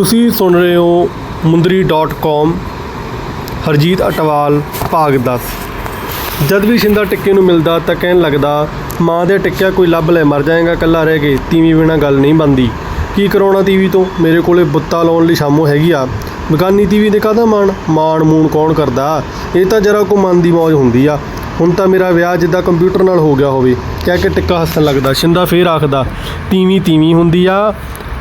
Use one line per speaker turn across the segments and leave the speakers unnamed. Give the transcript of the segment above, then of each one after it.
ਤੁਸੀਂ ਸੁਣ ਰਹੇ ਹੋ ਮੁੰਦਰੀ.com ਹਰਜੀਤ ਅਟਵਾਲ, ਭਾਗ 10 ਜਦ ਵੀ ਸ਼ਿੰਦਾ ਟਿੱਕੇ ਨੂੰ ਮਿਲਦਾ ਤਾਂ ਕਹਿਣ ਲੱਗਦਾ, ਮਾਂ ਦੇ ਟਿੱਕਿਆ ਕੋਈ ਲੱਭ ਲੈ, ਮਰ ਜਾਏਗਾ ਕੱਲਾ ਰਹਿ ਕੇ, ਤੀਵੀਂ ਬਿਨਾ ਗੱਲ ਨਹੀਂ ਬੰਦੀ ਕੀ ਕਰਾਉਣਾ ਤੀਵੀ ਤੋਂ? ਮੇਰੇ ਕੋਲੇ ਬੁੱਤਾ ਲਾਉਣ ਲਈ ਸ਼ਾਮੋ ਹੈਗੀ ਆ। ਬਗਾਨੀ ਤੀਵੀ ਦੇ ਕਾਹਦਾ ਮਾਣ? ਮਾਣ ਮੂਣ ਕੌਣ ਕਰਦਾ? ਇਹ ਤਾਂ ਜਰਾ ਕੋ ਮਨ ਦੀ ਮौज ਹੁੰਦੀ ਆ। ਹੁਣ ਤਾਂ ਮੇਰਾ ਵਿਆਹ ਜਿੱਦਾਂ ਕੰਪਿਊਟਰ ਨਾਲ ਹੋ ਗਿਆ ਹੋਵੇ। ਕਹਿ ਕੇ ਟਿੱਕਾ ਹੱਸਣ ਲੱਗਦਾ। ਸ਼ਿੰਦਾ ਫੇਰ ਆਖਦਾ, ਤੀਵੀਂ ਤੀਵੀਂ ਹੁੰਦੀ ਆ।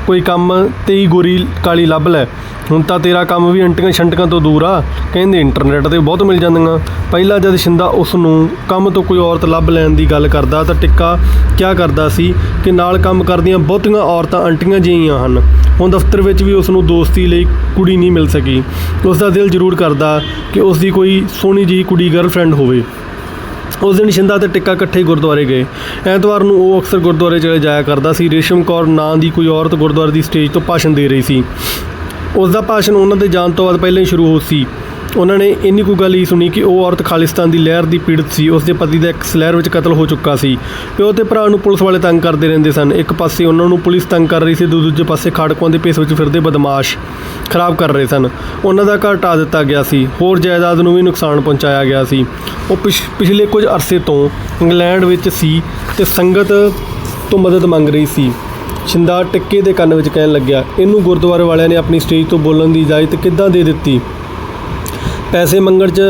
ਕੋਈ ਕੰਮ ਤੇ ਹੀ ਗੋਰੀ ਕਾਲੀ ਲੱਭ ਲੈ। ਹੁਣ ਤਾਂ ਤੇਰਾ ਕੰਮ ਵੀ ਅੰਟੀਆਂ ਛੰਟਕਾਂ ਤੋਂ ਦੂਰ ਆ। ਕਹਿੰਦੇ ਇੰਟਰਨੈਟ ਤੇ ਬਹੁਤ ਮਿਲ ਜਾਂਦੀਆਂ। ਪਹਿਲਾਂ ਜਦ ਸ਼ਿੰਦਾ ਉਸ ਨੂੰ ਕੰਮ ਤੋਂ ਕੋਈ ਔਰਤ ਲੱਭ ਲੈਣ ਦੀ ਗੱਲ ਕਰਦਾ ਤਾਂ ਟਿੱਕਾ ਕਿਆ ਕਰਦਾ ਸੀ ਕਿ ਨਾਲ ਕੰਮ ਕਰਦੀਆਂ ਬਹੁਤੀਆਂ ਔਰਤਾਂ ਅੰਟੀਆਂ ਜਿਹੀਆਂ ਹਨ। ਹੁਣ ਦਫ਼ਤਰ ਵਿੱਚ ਵੀ ਉਸ ਨੂੰ ਦੋਸਤੀ ਲਈ ਕੁੜੀ ਨਹੀਂ ਮਿਲ ਸਕੀ। ਉਸ ਦਾ ਦਿਲ ਜ਼ਰੂਰ ਕਰਦਾ ਕਿ ਉਸ ਦੀ ਕੋਈ ਸੋਹਣੀ ਜਿਹੀ ਕੁੜੀ ਗਰਲਫ੍ਰੈਂਡ ਹੋਵੇ। ਉਸ ਦਿਨ ਸ਼ਿੰਦਾ ਤੇ ਟਿੱਕਾ ਇਕੱਠੇ ਗੁਰਦੁਆਰੇ ਗਏ। ਐਤਵਾਰ ਨੂੰ ਉਹ ਅਕਸਰ ਗੁਰਦੁਆਰੇ ਚਲੇ ਜਾਇਆ ਕਰਦਾ ਸੀ। ਰੇਸ਼ਮ ਕੌਰ ਨਾਂ ਦੀ ਕੋਈ ਔਰਤ ਗੁਰਦੁਆਰੇ ਦੀ ਸਟੇਜ ਤੋਂ ਭਾਸ਼ਣ ਦੇ ਰਹੀ ਸੀ। ਉਸ ਦਾ ਭਾਸ਼ਣ ਉਹਨਾਂ ਦੇ ਜਾਣ ਤੋਂ ਬਾਅਦ ਪਹਿਲਾਂ ਹੀ ਸ਼ੁਰੂ ਹੋ ਸੀ। ਉਹਨਾਂ ਨੇ ਇੰਨੀ ਕੁ ਗੱਲ ਹੀ ਸੁਣੀ ਕਿ ਉਹ ਔਰਤ ਖਾਲਿਸਤਾਨ ਦੀ ਲਹਿਰ ਦੀ ਪੀੜਤ ਸੀ। ਉਸ ਦੇ ਪਤੀ ਦਾ ਇੱਕ ਲਹਿਰ ਵਿੱਚ ਕਤਲ ਹੋ ਚੁੱਕਾ ਸੀ। ਪਿਓ ਤੇ ਭਰਾ ਨੂੰ ਪੁਲਿਸ ਵਾਲੇ ਤੰਗ ਕਰਦੇ ਰਹਿੰਦੇ ਸਨ। ਇੱਕ ਪਾਸੇ ਉਹਨਾਂ ਨੂੰ ਪੁਲਿਸ ਤੰਗ ਕਰ ਰਹੀ ਸੀ ਦੂ- ਦੂਜੇ ਪਾਸੇ ਖਾੜਕੂਆਂ ਦੇ ਭੇਸ ਵਿੱਚ ਫਿਰਦੇ ਬਦਮਾਸ਼ ਖਰਾਬ ਕਰ ਰਹੇ ਸਨ। ਉਹਨਾਂ ਦਾ ਘਰ ਢਾਹ ਦਿੱਤਾ ਗਿਆ ਸੀ। ਹੋਰ ਜਾਇਦਾਦ ਨੂੰ ਵੀ ਨੁਕਸਾਨ ਪਹੁੰਚਾਇਆ ਗਿਆ ਸੀ। ਉਹ ਪਿਛ- ਪਿਛਲੇ ਕੁਝ ਅਰਸੇ ਤੋਂ ਇੰਗਲੈਂਡ ਵਿੱਚ ਸੀ ਤੇ ਸੰਗਤ ਤੋਂ ਮਦਦ ਮੰਗ ਰਹੀ ਸੀ। ਸ਼ਿੰਦਾ ਟਿੱਕੇ ਦੇ ਕੰਨ ਵਿੱਚ ਕਹਿਣ ਲੱਗਿਆ, ਇਹਨੂੰ ਗੁਰਦੁਆਰੇ ਵਾਲਿਆਂ ਨੇ ਆਪਣੀ ਸਟੇਜ ਤੋਂ ਬੋਲਣ ਦੀ ਇਜਾਜ਼ਤ ਕਿੱਦਾਂ ਦੇ ਦਿੱਤੀ? ਪੈਸੇ ਮੰਗਣ 'ਚ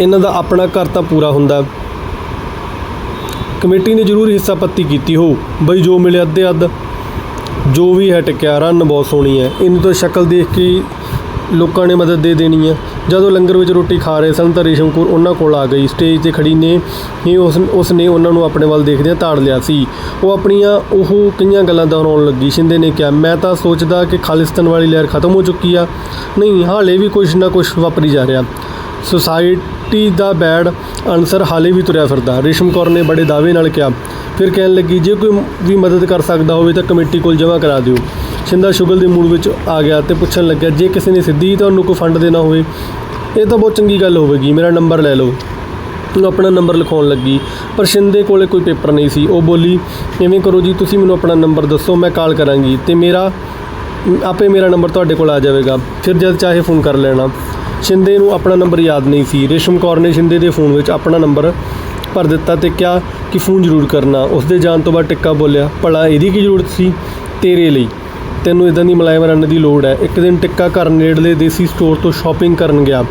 ਇਹਨਾਂ ਦਾ ਆਪਣਾ ਘਰ ਤਾਂ ਪੂਰਾ ਹੁੰਦਾ। ਕਮੇਟੀ ਨੇ ਜ਼ਰੂਰ ਹਿੱਸਾ ਪੱਤੀ ਕੀਤੀ ਹੋ ਬਈ ਜੋ ਮਿਲਿਆ ਅੱਧੇ ਅੱਧ, ਜੋ ਵੀ ਹੈ ਟਕਿਆ ਰੰਨ ਬਹੁਤ ਸੋਹਣੀ ਹੈ। ਇਹਨੂੰ ਤਾਂ ਸ਼ਕਲ ਦੇਖ ਕੇ ਲੋਕਾਂ ਨੇ ਮਦਦ ਦੇ ਦੇਣੀ ਹੈ। ਜਦੋਂ ਲੰਗਰ ਵਿੱਚ ਰੋਟੀ ਖਾ ਰਹੇ ਸਨ ਤਾਂ ਰੇਸ਼ਮ ਕੌਰ ਉਹਨਾਂ ਕੋਲ ਆ ਗਈ। ਸਟੇਜ ਤੇ ਖੜੀ ਨੇ ਹੀ ਉਸ ਉਸ ਨੇ ਉਹਨਾਂ ਨੂੰ ਆਪਣੇ ਵੱਲ ਦੇਖਦਿਆਂ ਤਾੜ ਲਿਆ ਸੀ। ਉਹ ਆਪਣੀਆਂ, ਉਹ ਕਈਆਂ ਗੱਲਾਂ ਦੁਹਰਾਉਣ ਲੱਗੀ। ਸ਼ਿੰਦੇ ਨੇ ਕਿਹਾ, ਮੈਂ ਤਾਂ ਸੋਚਦਾ ਕਿ ਖਾਲਿਸਤਾਨ ਵਾਲੀ ਲਹਿਰ ਖਤਮ ਹੋ ਚੁੱਕੀ ਆ। ਨਹੀਂ, ਹਾਲੇ ਵੀ ਕੁਝ ਨਾ ਕੁਝ ਵਾਪਰੀ ਜਾ ਰਿਹਾ। ਸੁਸਾਇਟੀ ਦਾ ਬੈਡ ਅਨਸਰ ਹਾਲੇ ਵੀ ਤੁਰਿਆ ਫਿਰਦਾ। ਰੇਸ਼ਮ ਕੌਰ ਨੇ ਬੜੇ ਦਾਅਵੇ ਨਾਲ ਕਿਹਾ। ਫਿਰ ਕਹਿਣ ਲੱਗੀ, ਜੇ ਕੋਈ ਵੀ ਮਦਦ ਕਰ ਸਕਦਾ ਹੋਵੇ ਤਾਂ ਕਮੇਟੀ ਕੋਲ ਜਮ੍ਹਾਂ ਕਰਾ ਦਿਓ। ਛਿੰਦਾ ਸ਼ੁਗਲ ਦੇ ਮੂਡ ਵਿੱਚ ਆ ਗਿਆ ਤੇ ਪੁੱਛਣ ਲੱਗਿਆ, ਜੇ ਕਿਸੇ ਨੇ ਸਿੱਧੀ ਤੁਹਾਨੂੰ ਕੋਈ ਫੰਡ ਦੇਣਾ ਹੋਵੇ, ਇਹ ਤਾਂ ਬਹੁਤ ਚੰਗੀ ਗੱਲ ਹੋਵੇਗੀ, ਮੇਰਾ ਨੰਬਰ ਲੈ ਲਓ। ਉਹ ਆਪਣਾ ਨੰਬਰ ਲਿਖਾਉਣ ਲੱਗੀ, ਪਰ ਸ਼ਿੰਦੇ ਕੋਲੇ ਕੋਈ ਪੇਪਰ ਨਹੀਂ ਸੀ। ਉਹ ਬੋਲੀ, ਐਵੇਂ ਕਰੋ ਜੀ, ਤੁਸੀਂ ਮੈਨੂੰ ਆਪਣਾ ਨੰਬਰ ਦੱਸੋ, ਮੈਂ ਕਾਲ ਕਰਾਂਗੀ ਤੇ ਮੇਰਾ, ਆਪੇ ਮੇਰਾ ਨੰਬਰ ਤੁਹਾਡੇ ਕੋਲ ਆ ਜਾਵੇਗਾ। ਫਿਰ ਜਦ ਚਾਹੇ ਫੋਨ ਕਰ ਲੈਣਾ। ਸ਼ਿੰਦੇ ਨੂੰ ਆਪਣਾ ਨੰਬਰ ਯਾਦ ਨਹੀਂ ਸੀ। ਰੇਸ਼ਮ ਕੌਰ ਨੇ ਸ਼ਿੰਦੇ ਦੇ ਫੋਨ ਵਿੱਚ ਆਪਣਾ ਨੰਬਰ ਭਰ ਦਿੱਤਾ ਤੇ ਕਿਹਾ ਕਿ ਫੋਨ ਜ਼ਰੂਰ ਕਰਨਾ। ਉਸ ਦੇ ਜਾਣ ਤੋਂ ਬਾਅਦ ਟਿੱਕਾ ਬੋਲਿਆ, ਭਲਾ ਇਹਦੀ ਕੀ ਜ਼ਰੂਰਤ ਸੀ? ਤੇਰੇ ਲਈ। ਤੈਨੂੰ ਇਦਾਂ ਦੀ ਮਲਾਈਮ ਰੰਨ ਦੀ ਲੋੜ ਹੈ। ਇੱਕ ਦਿਨ ਟਿੱਕਾ ਘਰ ਨੇੜਲੇ ਦੇਸੀ ਸਟੋਰ ਤੋਂ ਸ਼ਾਪਿੰਗ ਕਰਨ ਗਿਆ।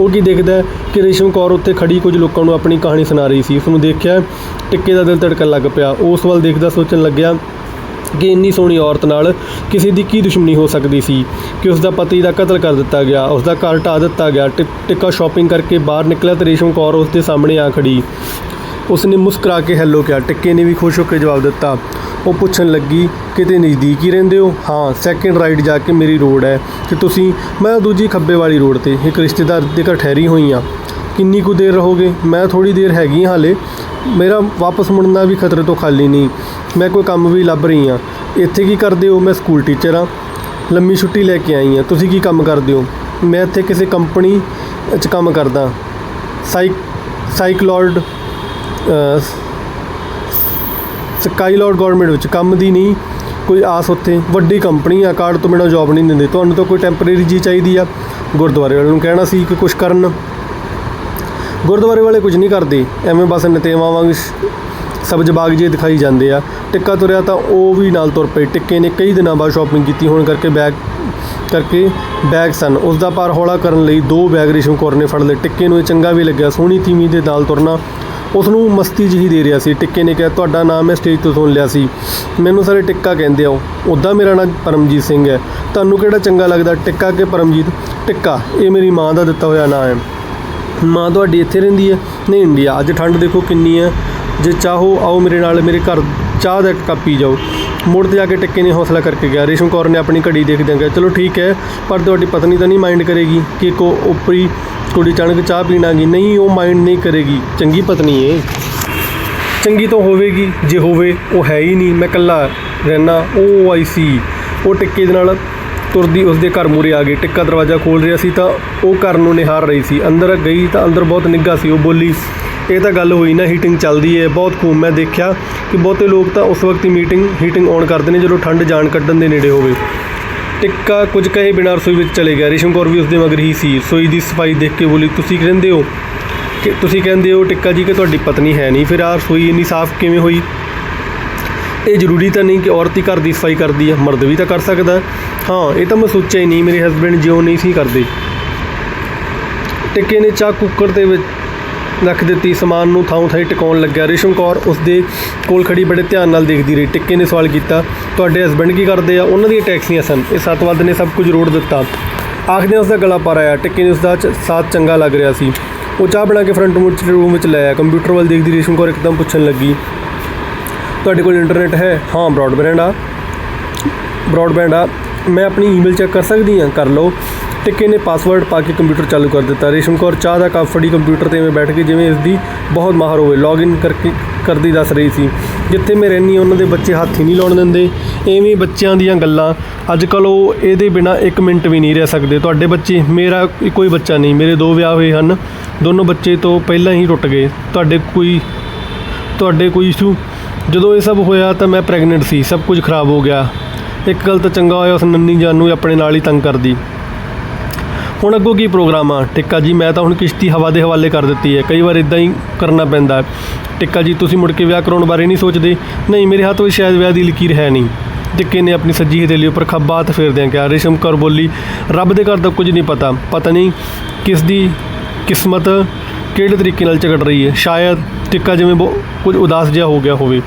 ਉਹ ਕੀ ਦੇਖਦਾ ਕਿ ਰੇਸ਼ਮ ਕੌਰ ਉੱਤੇ ਖੜੀ ਕੁਝ ਲੋਕਾਂ ਨੂੰ ਆਪਣੀ ਕਹਾਣੀ ਸੁਣਾ ਰਹੀ ਸੀ। ਉਸ ਨੂੰ ਦੇਖਿਆ ਟਿੱਕੇ ਦਾ ਦਿਲ ਧੜਕਣ ਲੱਗ ਪਿਆ। ਉਸ ਵੱਲ ਦੇਖਦਾ ਸੋਚਣ ਲੱਗਿਆ ਕਿ ਇੰਨੀ ਸੋਹਣੀ ਔਰਤ ਨਾਲ ਕਿਸੇ ਦੀ ਕੀ ਦੁਸ਼ਮਣੀ ਹੋ ਸਕਦੀ ਸੀ ਕਿ ਉਸ ਦਾ ਪਤੀ ਦਾ ਕਤਲ ਕਰ ਦਿੱਤਾ ਗਿਆ ਉਸ ਦਾ ਘਰ ਢਾਹ ਦਿੱਤਾ ਗਿਆ। ਟਿ- ਟਿੱਕਾ ਸ਼ਾਪਿੰਗ ਕਰਕੇ ਬਾਹਰ ਨਿਕਲਿਆ ਤੇ ਰੇਸ਼ਮ ਕੌਰ ਉਸ ਦੇ ਸਾਹਮਣੇ ਆ ਖੜੀ। ਉਸ ਨੇ ਮੁਸਕਰਾ ਕੇ ਹੈਲੋ ਕਿਹਾ। ਟਿੱਕੇ ਨੇ ਵੀ ਖੁਸ਼ ਹੋ ਕੇ ਜਵਾਬ ਦਿੱਤਾ। ਉਹ ਪੁੱਛਣ ਲੱਗੀ, ਕਿਤੇ ਨਜ਼ਦੀਕ ਹੀ ਰਹਿੰਦੇ ਹੋ? ਹਾਂ ਸੈਕਿੰਡ ਰਾਈਟ ਜਾ ਕੇ ਮੇਰੀ ਰੋਡ ਹੈ ਤੇ ਤੁਸੀਂ, ਮੈਂ ਦੂਜੀ ਖੱਬੇ ਵਾਲੀ ਰੋਡ ਤੇ ਇੱਕ ਰਿਸ਼ਤੇਦਾਰ ਦੇ ਘਰ ਠਹਿਰੀ ਹੋਈ ਹਾਂ। ਕਿੰਨੀ ਕੁ ਦੇਰ ਰਹੋਗੇ? ਮੈਂ ਥੋੜੀ ਦੇਰ ਹੈਗੀ ਹਾਂ ਹਾਲੇ। ਮੇਰਾ ਵਾਪਸ ਮੁੜਨਾ ਵੀ ਖਤਰੇ ਤੋਂ ਖਾਲੀ ਨਹੀਂ। ਮੈਂ ਕੋਈ ਕੰਮ ਵੀ ਲੱਭ ਰਹੀ ਹਾਂ। ਇੱਥੇ ਕੀ ਕਰਦੇ ਹੋ? ਮੈਂ ਸਕੂਲ ਟੀਚਰ ਹਾਂ। ਲੰਮੀ ਛੁੱਟੀ ਲੈ ਕੇ ਆਈ ਹਾਂ। ਤੁਸੀਂ ਕੀ ਕੰਮ ਕਰਦੇ ਹੋ? ਮੈਂ ਇੱਥੇ ਕਿਸੇ ਕੰਪਨੀ 'ਚ ਕੰਮ ਕਰਦਾ। ਸਾਈਕ ਸਾਈਕਲੋਡ ਸਕਾਈਲੋਡ ਗਵਰਨਮੈਂਟ ਵਿੱਚ ਕੰਮ ਦੀ ਨਹੀਂ, ਕੋਈ ਆਸ ਉੱਥੇ, ਵੱਡੀ ਕੰਪਨੀ ਆ, ਕਾਰਡ ਤੋਂ ਬਿਨਾਂ ਜੌਬ ਨਹੀਂ ਦਿੰਦੇ। ਤੁਹਾਨੂੰ ਤਾਂ ਕੋਈ ਟੈਂਪਰੇਰੀ ਜੀ ਚਾਹੀਦੀ ਆ। ਗੁਰਦੁਆਰੇ ਵਾਲਿਆਂ ਨੂੰ ਕਹਿਣਾ ਸੀ ਕਿ ਕੁਝ ਕਰਨ। ਗੁਰਦੁਆਰੇ ਵਾਲੇ ਕੁਝ ਨਹੀਂ ਕਰਦੇ। ਐਵੇਂ ਬਸ ਨਤੇਵਾਂ ਵਾਂਗ ਸਬਜ਼ ਬਾਗ ਜੇ ਦਿਖਾਈ ਜਾਂਦੇ ਆ। ਟਿੱਕਾ ਤੁਰਿਆ ਤਾਂ ਉਹ ਵੀ ਨਾਲ ਤੁਰ ਪਏ। ਟਿੱਕੇ ਨੇ ਕਈ ਦਿਨਾਂ ਬਾਅਦ ਸ਼ਾਪਿੰਗ ਕੀਤੀ। ਹੋਣ ਕਰਕੇ ਬੈਗ ਕਰਕੇ ਬੈਗ ਸਨ। ਉਸ ਦਾ ਭਾਰ ਹੌਲਾ ਕਰਨ ਲਈ ਦੋ ਬੈਗ ਰਿਸ਼ਮ ਕੌਰ ਨੇ ਫੜ ਲਏ। ਟਿੱਕੇ ਨੂੰ ਇਹ ਚੰਗਾ ਵੀ ਲੱਗਿਆ। ਸੋਹਣੀ ਤੀਮੀ ਦੇ ਨਾਲ ਤੁਰਨਾ ਉਸ ਨੂੰ ਮਸਤੀ ਜਿਹੀ ਦੇ ਰਿਹਾ ਸੀ। ਟਿੱਕੇ ਨੇ ਕਿਹਾ, ਤੁਹਾਡਾ ਨਾਮ ਮੈਂ ਸਟੇਜ ਤੋਂ ਸੁਣ ਲਿਆ ਸੀ। ਮੈਨੂੰ ਸਾਰੇ ਟਿੱਕਾ ਕਹਿੰਦੇ ਆ ਉੱਦਾਂ ਮੇਰਾ ਨਾਮ ਪਰਮਜੀਤ ਸਿੰਘ ਹੈ। ਤੁਹਾਨੂੰ ਕਿਹੜਾ ਚੰਗਾ ਲੱਗਦਾ? ਟਿੱਕਾ ਕਿ ਪਰਮਜੀਤ? ਟਿੱਕਾ, ਇਹ ਮੇਰੀ ਮਾਂ ਦਾ ਦਿੱਤਾ ਹੋਇਆ ਨਾਮ ਹੈ। ਮਾਂ ਤੁਹਾਡੀ ਇੱਥੇ ਰਹਿੰਦੀ ਹੈ? ਨਹੀਂ, ਇੰਡੀਆ। ਅੱਜ ਠੰਡ ਦੇਖੋ ਕਿੰਨੀ ਹੈ। ਜੇ ਚਾਹੋ, ਆਓ ਮੇਰੇ ਨਾਲ, ਮੇਰੇ ਘਰ ਚਾਹ ਦਾ ਇੱਕ ਕੱਪ ਪੀ ਜਾਓ। ਮੁੜ ਤੇ ਜਾ ਕੇ ਟਿੱਕੇ ਨੇ ਹੌਸਲਾ ਕਰਕੇ ਗਿਆ ਰੇਸ਼ਮ ਕੌਰ ਨੇ ਆਪਣੀ ਘੜੀ ਦੇਖਦਿਆਂ ਕਿਹਾ, ਚਲੋ ਠੀਕ ਹੈ, ਪਰ ਤੁਹਾਡੀ ਪਤਨੀ ਤਾਂ ਨਹੀਂ ਮਾਈਂਡ ਕਰੇਗੀ ਕਿ ਕੋ ਉਪਰੀ ਕੁੜੀ ਅਚਾਨਕ ਚਾਹ ਪੀਣ ਆ ਗਈ। ਨਹੀਂ, ਉਹ ਮਾਈਂਡ ਨਹੀਂ ਕਰੇਗੀ। ਚੰਗੀ ਪਤਨੀ ਏ। ਚੰਗੀ ਤਾਂ ਹੋਵੇਗੀ। ਜੇ ਹੋਵੇ, ਉਹ ਹੈ ਹੀ ਨਹੀਂ। ਮੈਂ ਇਕੱਲਾ ਰਹਿਣਾ ਉਹ ਆਈ ਸੀ। ਉਹ ਟਿੱਕੇ ਦੇ ਨਾਲ ਤੁਰਦੀ ਉਸਦੇ ਘਰ ਮੂਰੇ ਆ ਗਈ। ਟਿੱਕਾ ਦਰਵਾਜ਼ਾ ਖੋਲ ਰਿਹਾ ਸੀ ਤਾਂ ਉਹ ਘਰ ਨੂੰ ਨਿਹਾਰ ਰਹੀ ਸੀ। ਅੰਦਰ ਗਈ ਤਾਂ ਅੰਦਰ ਬਹੁਤ ਨਿੱਘਾ ਸੀ। ਉਹ ਬੋਲੀ, ਇਹ ਤਾਂ ਗੱਲ ਹੋਈ ਨਾ ਹੀਟਿੰਗ ਚੱਲਦੀ ਹੈ ਬਹੁਤ ਖੂਬ ਮੈਂ ਦੇਖਿਆ ਕਿ ਬਹੁਤੇ ਲੋਕ ਤਾਂ ਉਸ ਵਕਤ ਹੀ ਮੀਟਿੰਗ ਹੀਟਿੰਗ ਔਨ ਕਰਦੇ ਨੇ। ਜਦੋਂ ਠੰਡ ਜਾਣ ਕੱਢਣ ਦੇ ਨੇੜੇ ਹੋਵੇ। ਟਿੱਕਾ ਕੁਝ ਕਹੇ ਬਿਨਾਂ ਰਸੋਈ ਵਿੱਚ ਚਲੇ ਗਿਆ। ਰੇਸ਼ਮ ਕੌਰ ਵੀ ਉਸਦੇ ਮਗਰ ਹੀ ਸੀ। ਰਸੋਈ ਦੀ ਸਫ਼ਾਈ ਦੇਖ ਕੇ ਬੋਲੀ, ਤੁਸੀਂ ਕਹਿੰਦੇ ਹੋ ਕਿ, ਤੁਸੀਂ ਕਹਿੰਦੇ ਹੋ ਟਿੱਕਾ ਜੀ ਕਿ ਤੁਹਾਡੀ ਪਤਨੀ ਹੈ ਨਹੀਂ। ਫਿਰ ਆਹ ਰਸੋਈ ਇੰਨੀ ਸਾਫ਼ ਕਿਵੇਂ ਹੋਈ? ਇਹ ਜ਼ਰੂਰੀ ਤਾਂ ਨਹੀਂ ਕਿ ਔਰਤ ਹੀ ਘਰ ਦੀ ਸਫ਼ਾਈ ਕਰਦੀ ਹੈ ਮਰਦ ਵੀ ਤਾਂ ਕਰ ਸਕਦਾ। ਹਾਂ, ਇਹ ਤਾਂ ਮੈਂ ਸੋਚਿਆ ਹੀ ਨਹੀਂ। ਮੇਰੇ ਹਸਬੰਡ ਜਿਉਂ ਨਹੀਂ ਸੀ ਕਰਦੇ। ਟਿੱਕੇ ਨੇ ਚਾਹ ਕੁੱਕਰ ਦੇ ਵਿੱਚ ਰੱਖ ਦਿੱਤੀ। ਸਮਾਨ ਨੂੰ ਥਾਂ ਥਾਂ ਟਿਕਾਉਣ ਲੱਗਿਆ। ਰੇਸ਼ਮ ਕੌਰ ਉਸ ਦੇ ਕੋਲ ਖੜੀ ਬੜੇ ਧਿਆਨ ਨਾਲ ਦੇਖਦੀ ਰਹੀ। ਟਿੱਕੇ ਨੇ ਸਵਾਲ ਕੀਤਾ, ਤੁਹਾਡੇ ਹਸਬੰਡ ਕੀ ਕਰਦੇ ਆ? ਉਹਨਾਂ ਦੀਆਂ ਟੈਕਸੀਆਂ ਸਨ। ਇਹ ਸਤਵੱਦ ਨੇ, ਸਭ ਕੁਝ ਰੋੜ ਦਿੱਤਾ। ਆਖਦੇ ਉਸ ਦਾ ਗਲਾ ਪਰ ਆਇਆ। ਟਿੱਕੇ ਨੇ ਉਸ ਦਾ ਚ- ਸਾਥ ਚੰਗਾ ਲੱਗ ਰਿਹਾ ਸੀ। ਉਹ ਚਾਹ ਬਣਾ ਕੇ ਫਰੰਟ ਰੂਮ ਵਿੱਚ ਲੈ ਆਇਆ। ਕੰਪਿਊਟਰ ਵੱਲ ਦੇਖਦੀ ਰੇਸ਼ਮ ਕੌਰ ਇੱਕਦਮ ਪੁੱਛਣ ਲੱਗੀ, ਤੁਹਾਡੇ ਕੋਲ ਇੰਟਰਨੈਟ ਹੈ? ਹਾਂ ਬ੍ਰੌਡਬੈਂਡ ਆ। ਬ੍ਰੌਡਬੈਂਡ ਆ। ਮੈਂ ਆਪਣੀ ਈਮੇਲ ਚੈੱਕ ਕਰ ਸਕਦੀ ਹਾਂ? ਕਰ ਲਓ। ਟਿੱਕੇ ਨੇ ਪਾਸਵਰਡ ਪਾ ਕੇ ਕੰਪਿਊਟਰ ਚਾਲੂ ਕਰ ਦਿੱਤਾ? ਰੇਸ਼ਮ ਕੌਰ ਚਾਹ ਦਾ ਕੱਪ ਫੜੀ ਕੰਪਿਊਟਰ ਤੇ ਐਵੇਂ ਬੈਠ ਕੇ ਜਿਵੇਂ ਇਸ ਦੀ ਬਹੁਤ ਮਾਹਰ ਹੋਵੇ। ਲੌਗਇਨ ਕਰਕੇ ਕਰਦੀ ਦੱਸ ਰਹੀ ਸੀ। ਜਿੱਥੇ ਮੈਂ ਰਹਿੰਦੀ ਉਹਨਾਂ ਦੇ ਬੱਚੇ ਹੱਥ ਹੀ ਨਹੀਂ ਲਾਉਣ ਦਿੰਦੇ। ਐਵੇਂ ਬੱਚਿਆਂ ਦੀਆਂ ਗੱਲਾਂ। ਅੱਜ ਕੱਲ ਉਹ ਇਹਦੇ ਬਿਨਾ 1 ਮਿੰਟ ਵੀ ਨਹੀਂ ਰਹਿ ਸਕਦੇ। ਤੁਹਾਡੇ ਬੱਚੇ, ਮੇਰਾ ਕੋਈ ਬੱਚਾ ਨਹੀਂ। ਮੇਰੇ ਦੋ ਵਿਆਹ ਹੋਏ ਹਨ। ਦੋਨੋਂ ਬੱਚੇ ਤੋਂ ਪਹਿਲਾਂ ਹੀ ਟੁੱਟ ਗਏ। ਤੁਹਾਡੇ ਕੋਈ ਤੁਹਾਡੇ ਕੋਈ ਇਸ਼ੂ ਜਦੋਂ ਇਹ ਸਭ ਹੋਇਆ ਤਾਂ ਮੈਂ ਪ੍ਰੈਗਨੈਂਟ ਸੀ। ਸਭ ਕੁਝ ਖਰਾਬ ਹੋ ਗਿਆ। ਇੱਕ ਗੱਲ ਤਾਂ ਚੰਗਾ ਹੋਇਆ, ਉਸ ਨੰਨੀ ਜਾਨ ਨੂੰ ਆਪਣੇ ਨਾਲ ਹੀ ਤੰਗ ਕਰਦੀ। ਹੁਣ ਅੱਗੋਂ ਕੀ ਪ੍ਰੋਗਰਾਮ ਆ? ਟਿੱਕਾ ਜੀ, ਮੈਂ ਤਾਂ ਹੁਣ ਕਿਸ਼ਤੀ ਹਵਾ ਦੇ ਹਵਾਲੇ ਕਰ ਦਿੱਤੀ ਹੈ। ਕਈ ਵਾਰ ਇਦਾਂ ਹੀ ਕਰਨਾ ਪੈਂਦਾ। ਟਿੱਕਾ ਜੀ, ਤੁਸੀਂ ਮੁੜ ਕੇ ਵਿਆਹ ਕਰਾਉਣ ਬਾਰੇ ਨਹੀਂ ਸੋਚਦੇ? ਨਹੀਂ, ਮੇਰੇ ਹੱਥ ਵਿੱਚ ਸ਼ਾਇਦ ਵਿਆਹ ਦੀ ਲਕੀਰ ਹੈ ਨਹੀਂ। ਟਿੱਕੇ ਨੇ ਆਪਣੀ ਸੱਜੀ ਹਥੇਲੀ ਉੱਪਰ ਖੱਬਾ ਹੱਥ ਫੇਰਦਿਆਂ ਕਿਹਾ, ਰੇਸ਼ਮ ਕੌਰ ਬੋਲੀ, ਰੱਬ ਦੇ ਘਰ ਦਾ ਕੁਝ ਨਹੀਂ ਪਤਾ। ਪਤਾ ਨਹੀਂ ਕਿਸ ਦੀ ਕਿਸਮਤ, ਕਿਹੜੇ ਤਰੀਕੇ ਨਾਲ ਝਗੜ ਰਹੀ ਹੈ। ਸ਼ਾਇਦ ਟਿੱਕਾ ਜਿਵੇਂ ਬਹੁ- ਕੁਝ ਉਦਾਸ ਜਿਹਾ ਹੋ ਗਿਆ ਹੋਵੇ।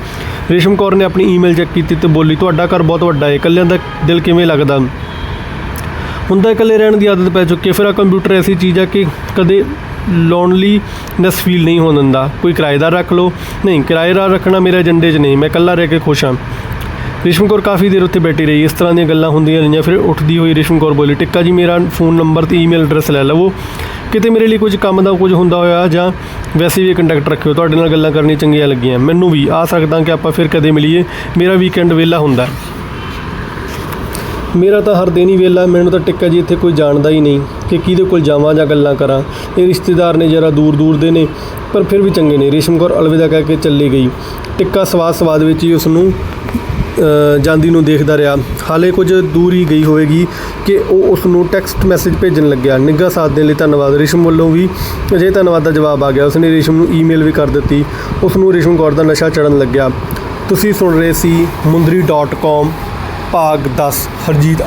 ਰੇਸ਼ਮ ਕੌਰ ਨੇ ਆਪਣੀ ਈਮੇਲ ਚੈੱਕ ਕੀਤੀ ਤੇ ਬੋਲੀ, ਤੁਹਾਡਾ ਘਰ ਬਹੁਤ ਵੱਡਾ ਹੈ। ਇਕੱਲਿਆਂ ਦਾ ਦਿਲ ਕਿਵੇਂ ਲੱਗਦਾ? ਹੁੰਦਾ ਇਕੱਲੇ ਰਹਿਣ ਦੀ ਆਦਤ ਪੈ ਚੁੱਕੀ ਹੈ। ਫਿਰ ਆ ਕੰਪਿਊਟਰ ਐਸੀ ਚੀਜ਼ ਆ ਕਿ ਕਦੇ ਲੋਨਲੀਨੈਸ ਫੀਲ ਨਹੀਂ ਹੋਣ ਦਿੰਦਾ। ਕੋਈ ਕਿਰਾਏਦਾਰ ਰੱਖ ਲਓ। ਨਹੀਂ, ਕਿਰਾਏਦਾਰ ਰੱਖਣਾ ਮੇਰੇ ਏਜੰਡੇ 'ਚ ਨਹੀਂ। ਮੈਂ ਇਕੱਲਾ ਰਹਿ ਕੇ ਖੁਸ਼ ਹਾਂ। ਰਿਸ਼ਮ ਕੌਰ ਕਾਫੀ ਦੇਰ ਉੱਥੇ ਬੈਠੀ ਰਹੀ। ਇਸ ਤਰ੍ਹਾਂ ਦੀਆਂ ਗੱਲਾਂ ਹੁੰਦੀਆਂ ਰਹੀਆਂ। ਫਿਰ ਉੱਠਦੀ ਹੋਈ ਰਿਸ਼ਮ ਕੌਰ ਬੋਲੀ, ਟਿੱਕਾ ਜੀ, ਮੇਰਾ ਫੋਨ ਨੰਬਰ ਤੇ ਈਮੇਲ ਐਡਰੈਸ ਲੈ ਲਵੋ। ਕਿਤੇ ਮੇਰੇ ਲਈ ਕੁਝ ਕੰਮ ਦਾ ਕੁਝ ਹੁੰਦਾ ਹੋਇਆ ਜਾਂ ਵੈਸੇ ਵੀ ਕੰਟੈਕਟ ਰੱਖਿਓ। ਤੁਹਾਡੇ ਨਾਲ ਗੱਲਾਂ ਕਰਨੀਆਂ ਚੰਗੀਆਂ ਲੱਗੀਆਂ। ਮੈਨੂੰ ਵੀ ਆ ਸਕਦਾ ਕਿ ਆਪਾਂ ਫਿਰ ਕਦੇ ਮਿਲੀਏ। ਮੇਰਾ ਵੀਕਐਂਡ ਵਿਹਲਾ ਹੁੰਦਾ। ਮੇਰਾ ਤਾਂ ਹਰ ਦਿਨ ਹੀ ਵੇਲਾ, ਮੈਨੂੰ ਤਾਂ ਟਿੱਕਾ ਜੀ ਇੱਥੇ ਕੋਈ ਜਾਣਦਾ ਹੀ ਨਹੀਂ ਕਿ ਕਿਹਦੇ ਕੋਲ ਜਾਵਾਂ ਜਾਂ ਗੱਲਾਂ ਕਰਾਂ। ਇਹ ਰਿਸ਼ਤੇਦਾਰ ਨੇ ਜਰਾ ਦੂਰ ਦੂਰ ਦੇ ਨੇ, ਪਰ ਫਿਰ ਵੀ ਚੰਗੇ ਨੇ। ਰੇਸ਼ਮ ਕੌਰ ਅਲਵਿਦਾ ਕਹਿ ਕੇ ਚੱਲੀ ਗਈ। ਟਿੱਕਾ ਸਵਾਦ ਸਵਾਦ ਵਿੱਚ ਹੀ ਉਸ ਨੂੰ ਜਾਂਦੀ ਨੂੰ ਦੇਖਦਾ ਰਿਹਾ। ਹਾਲੇ ਕੁਝ ਦੂਰ ਹੀ ਗਈ ਹੋਵੇਗੀ ਕਿ ਉਹ ਉਸ ਨੂੰ ਟੈਕਸਟ ਮੈਸੇਜ ਭੇਜਣ ਲੱਗਿਆ। ਨਿੱਘਾ ਸਾਥ ਦੇਣ ਲਈ ਧੰਨਵਾਦ। ਰੇਸ਼ਮ ਵੱਲੋਂ ਵੀ ਅਜੇ ਧੰਨਵਾਦ ਦਾ ਜਵਾਬ ਆ ਗਿਆ। ਉਸਨੇ ਰੇਸ਼ਮ ਨੂੰ ਈਮੇਲ ਵੀ ਕਰ ਦਿੱਤੀ। ਉਸ ਨੂੰ ਰੇਸ਼ਮ ਕੌਰ ਦਾ ਨਸ਼ਾ ਚੜਨ ਲੱਗਿਆ। ਤੁਸੀਂ ਸੁਣ ਰਹੇ ਸੀ ਮੁੰਦਰੀ.com ਭਾਗ 10 ਹਰਜੀਤ